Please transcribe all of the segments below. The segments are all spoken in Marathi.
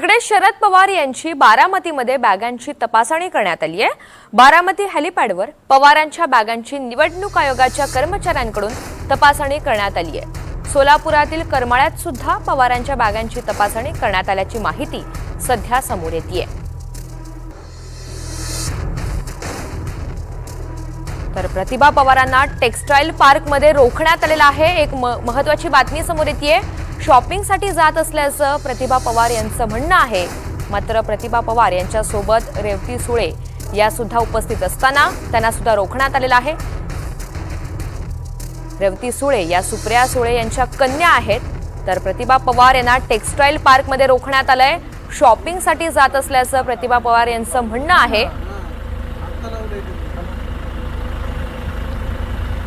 इकडे शरद पवार यांची बारामतीमध्ये बॅगांची तपासणी करण्यात आली आहे. बारामती हेलिपॅडवर पवारांच्या बॅगांची निवडणूक आयोगाच्या कर्मचाऱ्यांकडून तपासणी करण्यात आली आहे. सोलापुरातील करमाळ्यात सुद्धा पवारांच्या बॅगांची तपासणी करण्यात आल्याची माहिती सध्या समोर येते तर प्रतिभा पवारांना टेक्स्टाईल पार्कमध्ये रोखण्यात आलेलं आहे. एक म- महत्वाची बातमी समोर येते शॉपिंगसाठी जात असल्याचं प्रतिभा पवार यांचं म्हणणं आहे. मात्र प्रतिभा पवार यांच्यासोबत रेवती सुळे या सुद्धा उपस्थित असताना त्यांना सुद्धा रोखण्यात आलेलं आहे. रेवती सुळे या सुप्रिया सुळे यांच्या कन्या आहेत. तर प्रतिभा पवार यांना टेक्स्टाईल पार्कमध्ये रोखण्यात आलंय. शॉपिंगसाठी जात असल्याचं प्रतिभा पवार यांचं म्हणणं आहे.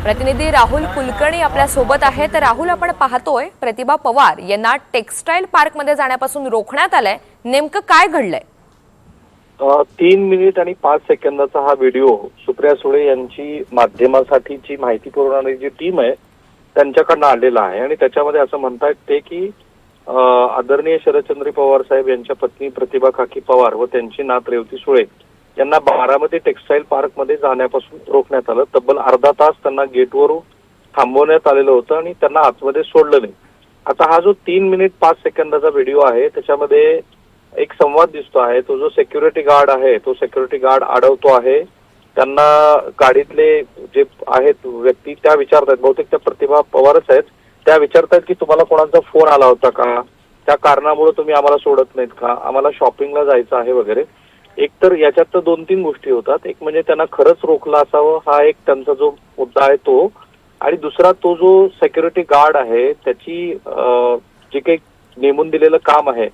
प्रतिनिधी राहुल कुलकर्णी आपल्यासोबत आहे तर राहुल आपण पाहतोय प्रतिभा पवार यांना टेक्स्टाईल पार्कमध्ये जाण्यापासून रोखण्यात आलंय. नेमकं काय घडलंय? तीन मिनिट आणि पाच सेकंदाचा हा व्हिडिओ सुप्रिया सुळे यांची माध्यमासाठीची माहिती पुरवणारी जी टीम आहे त्यांच्याकडनं आलेला आहे. आणि त्याच्यामध्ये असं म्हणतायत ते की आदरणीय शरदचंद्र पवार साहेब यांच्या पत्नी प्रतिभा काकी पवार व त्यांची नात रेवती सुळे यांना बारामती टेक्स्टाईल पार्कमध्ये जाण्यापासून रोखण्यात आलं. तब्बल अर्धा तास त्यांना गेटवरून थांबवण्यात आलेलं होतं आणि त्यांना आतमध्ये सोडलं नाही. आता हा जो तीन मिनिट पाच सेकंदाचा व्हिडिओ आहे त्याच्यामध्ये एक संवाद दिसतो आहे. तो जो सेक्युरिटी गार्ड आहे तो सेक्युरिटी गार्ड अडवतो आहे. त्यांना गाडीतले जे आहेत व्यक्ती त्या विचारतायत. बहुतेक त्या प्रतिभा पवारच आहेत. त्या विचारतायत की तुम्हाला कोणाचा फोन आला होता का? त्या कारणामुळे तुम्ही आम्हाला सोडत नाहीत का? आम्हाला शॉपिंगला जायचं आहे वगैरे. एक तर याच्यात तर दोन तीन गोष्टी होतात. एक म्हणजे त्यांना खरंच रोखलं असावं हा एक त्यांचा जो मुद्दा आहे तो. आणि दुसरा तो जो सेक्युरिटी गार्ड आहे त्याची जे काही नेमून दिलेलं काम आहे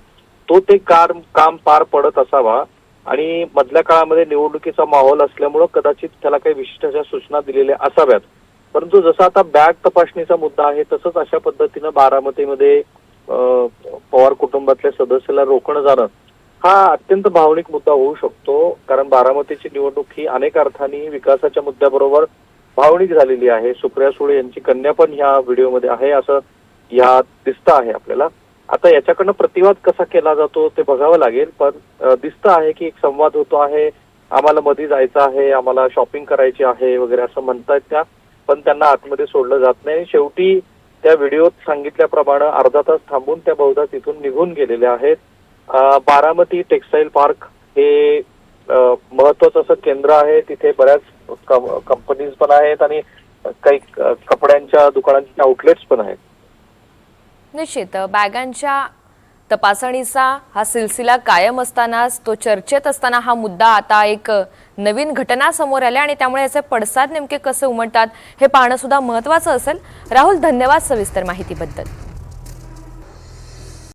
तो ते कार काम पार पडत असावा. आणि मधल्या काळामध्ये निवडणुकीचा माहोल असल्यामुळं कदाचित त्याला काही विशिष्ट अशा सूचना दिलेल्या असाव्यात. परंतु जसा आता बॅग तपासणीचा मुद्दा आहे तसंच अशा पद्धतीनं बारामतीमध्ये पवार कुटुंबातल्या सदस्याला रोखणं जाणं हा अत्यंत भावनिक मुद्दा होऊ शकतो कारण बारामतीची निवडणूक ही अनेक अर्थाने विकासाच्या मुद्द्याबरोबर भावनिक झालेली आहे. सुप्रिया सुळे यांची कन्या पण ह्या व्हिडिओमध्ये आहे असं या दिसतं आहे आपल्याला. आता याच्याकडनं प्रतिवाद कसा केला जातो ते बघावं लागेल पण दिसतं आहे की एक संवाद होतो आहे. आम्हाला मध्ये जायचं आहे आम्हाला शॉपिंग करायची आहे वगैरे असं म्हणतायत त्या पण त्यांना आतमध्ये सोडलं जात नाही. शेवटी त्या व्हिडिओत सांगितल्याप्रमाणे अर्धा तास थांबून त्या बहुधा तिथून निघून गेलेल्या आहेत. बारामती टेक्सटाईल पार्क हे महत्वाचं असं केंद्र आहे. तिथे बऱ्याच कंपनीज पण आहेत आणि काही कपड्यांच्या दुकानांचे आउटलेट्स पण आहेत. निश्चित. बॅगांच्या तपासणीचा हा सिलसिला कायम असतानाच तो चर्चेत असताना हा मुद्दा आता एक नवीन घटना समोर आल्या आणि त्यामुळे याचे पडसाद नेमके कसे उमटतात हे पाहणं सुद्धा महत्वाचं असेल. राहुल धन्यवाद सविस्तर माहितीबद्दल.